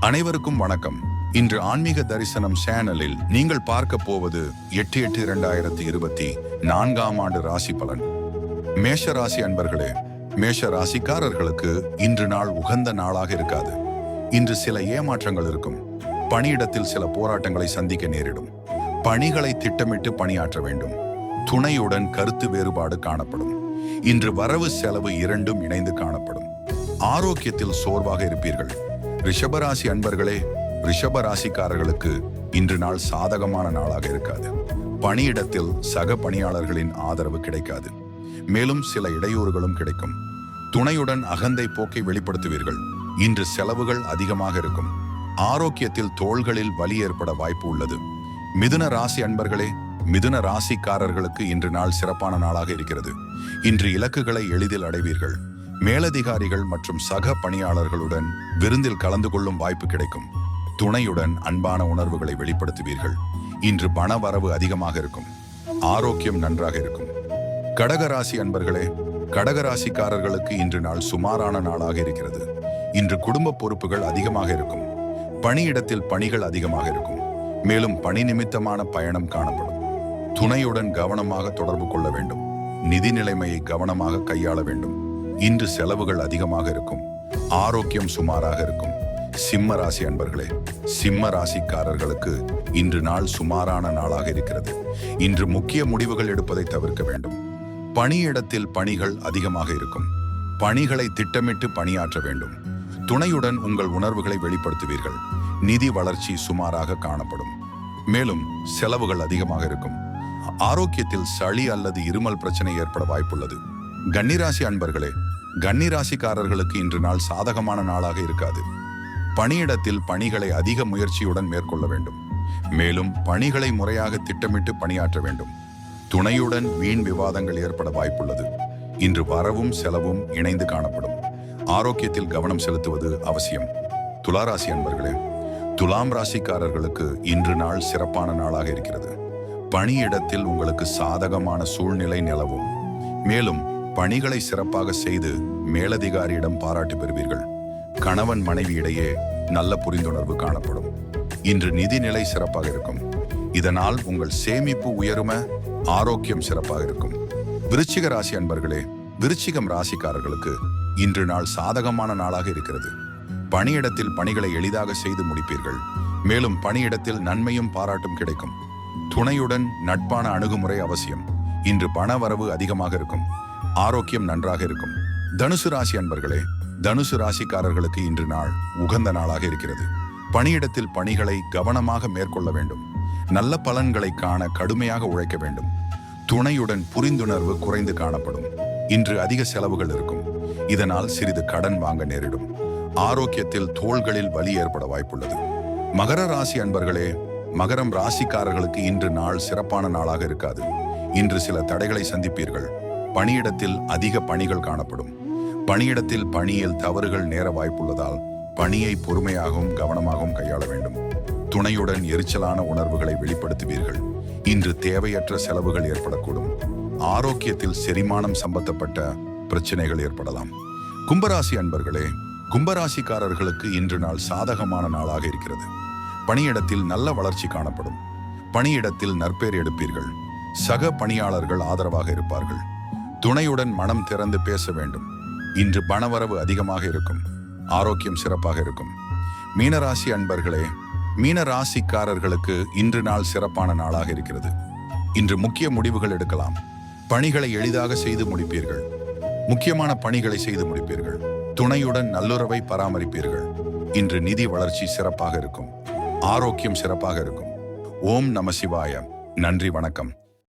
அனைவருக்கும் வணக்கம். இன்று ஆன்மீக தரிசனம் சேனலில் நீங்கள் பார்க்க போவது எட்டு எட்டு இரண்டாயிரத்தி இருபத்தி நான்காம் ஆண்டு ராசி பலன். மேஷ ராசி அன்பர்களே மேஷ ராசிக்காரர்களுக்கு இன்று நாள் உகந்த நாளாக இருக்காது. இன்று சில ஏமாற்றங்கள் இருக்கும். பணியிடத்தில் சில போராட்டங்களை சந்திக்க நேரிடும். பணிகளை திட்டமிட்டு பணியாற்ற வேண்டும். துணையுடன் கருத்து வேறுபாடு காணப்படும். இன்று வரவு செலவு இரண்டும் இணைந்து காணப்படும். ஆரோக்கியத்தில் சோர்வாக இருப்பீர்கள். ரிஷபராசி அன்பர்களே ரிஷபராசிக்காரர்களுக்கு இன்று நாள் சாதகமான நாளாக இருக்காது. பணியிடத்தில் சக பணியாளர்களின் ஆதரவு கிடைக்காது. மேலும் சில இடையூறுகளும் கிடைக்கும். துணையுடன் அகந்தை போக்கை வெளிப்படுத்துவீர்கள். இன்று செலவுகள் அதிகமாக இருக்கும். ஆரோக்கியத்தில் தோள்களில் வலி ஏற்பட வாய்ப்பு உள்ளது. மிதுன ராசி அன்பர்களே மிதுன ராசிக்காரர்களுக்கு இன்று நாள் சிறப்பான நாளாக இருக்கிறது. இன்று இலக்குகளை எளிதில் அடைவீர்கள். மேலதிகாரிகள் மற்றும் சக பணியாளர்களுடன் விருந்தில் கலந்து கொள்ளும் வாய்ப்பு கிடைக்கும். துணையுடன் அன்பான உணர்வுகளை வெளிப்படுத்துவீர்கள். இன்று பண வரவு அதிகமாக இருக்கும். ஆரோக்கியம் நன்றாக இருக்கும். கடகராசி அன்பர்களே கடகராசிக்காரர்களுக்கு இன்று நாள் சுமாரான நாளாக இருக்கிறது. இன்று குடும்ப பொறுப்புகள் அதிகமாக இருக்கும். பணியிடத்தில் பணிகள் அதிகமாக இருக்கும். மேலும் பணி நிமித்தமான பயணம் காணப்படும். துணையுடன் கவனமாக தொடர்பு கொள்ள வேண்டும். நிதி நிலைமையை கவனமாக கையாள வேண்டும். இன்று செலவுகள் அதிகமாக இருக்கும். ஆரோக்கியம் சுமாராக இருக்கும். சிம்ம ராசி அன்பர்களே சிம்ம ராசிக்காரர்களுக்கு இன்று நாள் சுமாரான நாளாக இருக்கிறது. இன்று முக்கிய முடிவுகள் எடுப்பதை தவிர்க்க வேண்டும். பணியிடத்தில் பணிகள் அதிகமாக இருக்கும். பணிகளை திட்டமிட்டு பணியாற்ற வேண்டும். துணையுடன் உங்கள் உணர்வுகளை வெளிப்படுத்துவீர்கள். நிதி வளர்ச்சி சுமாராக காணப்படும். மேலும் செலவுகள் அதிகமாக இருக்கும். ஆரோக்கியத்தில் சளி அல்லது இருமல் பிரச்சனை ஏற்பட வாய்ப்புள்ளது. கன்னிராசி அன்பர்களே கன்னிராசிக்காரர்களுக்கு இன்று நாள் சாதகமான நாளாக இருக்காது. பணியிடத்தில் பணிகளை அதிக முயற்சியுடன் மேற்கொள்ள வேண்டும். மேலும் பணிகளை முறையாக திட்டமிட்டு பணியாற்ற வேண்டும். துணையுடன் வீண் விவாதங்கள் ஏற்பட வாய்ப்புள்ளது. இன்று வரவும் செலவும் இணைந்து காணப்படும். ஆரோக்கியத்தில் கவனம் செலுத்துவது அவசியம். துளாராசி அன்பர்களே துலாம் ராசிக்காரர்களுக்கு இன்று நாள் சிறப்பான நாளாக இருக்கிறது. பணியிடத்தில் உங்களுக்கு சாதகமான சூழ்நிலை நிலவும். மேலும் பணிகளை சிறப்பாக செய்து மேலதிகாரியிடம் பாராட்டு பெறுவீர்கள். கணவன் மனைவி இடையே நல்ல புரிந்துணர்வு காணப்படும். இன்று நிதிநிலை சிறப்பாக இருக்கும். இதனால் உங்கள் சேமிப்பு உயரும ஆரோக்கியம் சிறப்பாக இருக்கும். விருச்சிக ராசி அன்பர்களே விருச்சிகம் ராசிக்காரர்களுக்கு இன்று நாள் சாதகமான நாளாக இருக்கிறது. பணியிடத்தில் பணிகளை எளிதாக செய்து முடிப்பீர்கள். மேலும் பணியிடத்தில் நன்மையும் பாராட்டும் கிடைக்கும். துணையுடன் நட்பான அணுகுமுறை அவசியம். இன்று பண வரவு அதிகமாக இருக்கும். ஆரோக்கியம் நன்றாக இருக்கும். தனுசு ராசி அன்பர்களே தனுசு ராசிக்காரர்களுக்கு இன்று நாள் உகந்த நாளாக இருக்கிறது. பணியிடத்தில் பணிகளை கவனமாக மேற்கொள்ள வேண்டும். நல்ல பலன்களை காண கடுமையாக உழைக்க வேண்டும். துணையுடன் புரிந்துணர்வு குறைந்து காணப்படும். இன்று அதிக செலவுகள் இருக்கும். இதனால் சிறிது கடன் வாங்க நேரிடும். ஆரோக்கியத்தில் தோள்களில் வலி ஏற்பட வாய்ப்புள்ளது. மகர ராசி அன்பர்களே மகரம் ராசிக்காரர்களுக்கு இன்று நாள் சிறப்பான நாளாக இருக்காது. இன்று சில தடைகளை சந்திப்பீர்கள். பணியிடத்தில் அதிக பணிகள் காணப்படும். பணியிடத்தில் பணியில் தவறுகள் நேர வாய்ப்புள்ளதால் பணியை பொறுமையாகவும் கவனமாகவும் கையாள வேண்டும். துணையுடன் எரிச்சலான உணர்வுகளை வெளிப்படுத்துவீர்கள். இன்று தேவையற்ற செலவுகள் ஏற்படக்கூடும். ஆரோக்கியத்தில் செரிமானம் சம்பந்தப்பட்ட பிரச்சனைகள் ஏற்படலாம். கும்பராசி அன்பர்களே கும்பராசிக்காரர்களுக்கு இன்று நாள் சாதகமான நாளாக இருக்கிறது. பணியிடத்தில் நல்ல வளர்ச்சி காணப்படும். பணியிடத்தில் நற்பேர் எடுப்பீர்கள். சக பணியாளர்கள் ஆதரவாக இருப்பார்கள். துணையுடன் மனம் திறந்து பேச வேண்டும். இன்று பணவரவு அதிகமாக இருக்கும். ஆரோக்கியம் சிறப்பாக இருக்கும். மீனராசி அன்பர்களே மீனராசிக்காரர்களுக்கு இன்று நாள் சிறப்பான நாளாக இருக்கிறது. இன்று முக்கிய முடிவுகள் எடுக்கலாம். பணிகளை எளிதாக செய்து முடிப்பீர்கள். முக்கியமான பணிகளை செய்து முடிப்பீர்கள். துணையுடன் நல்லுறவை பராமரிப்பீர்கள். இன்று நிதி வளர்ச்சி சிறப்பாக இருக்கும். ஆரோக்கியம் சிறப்பாக இருக்கும். ஓம் நம சிவாய. நன்றி வணக்கம்.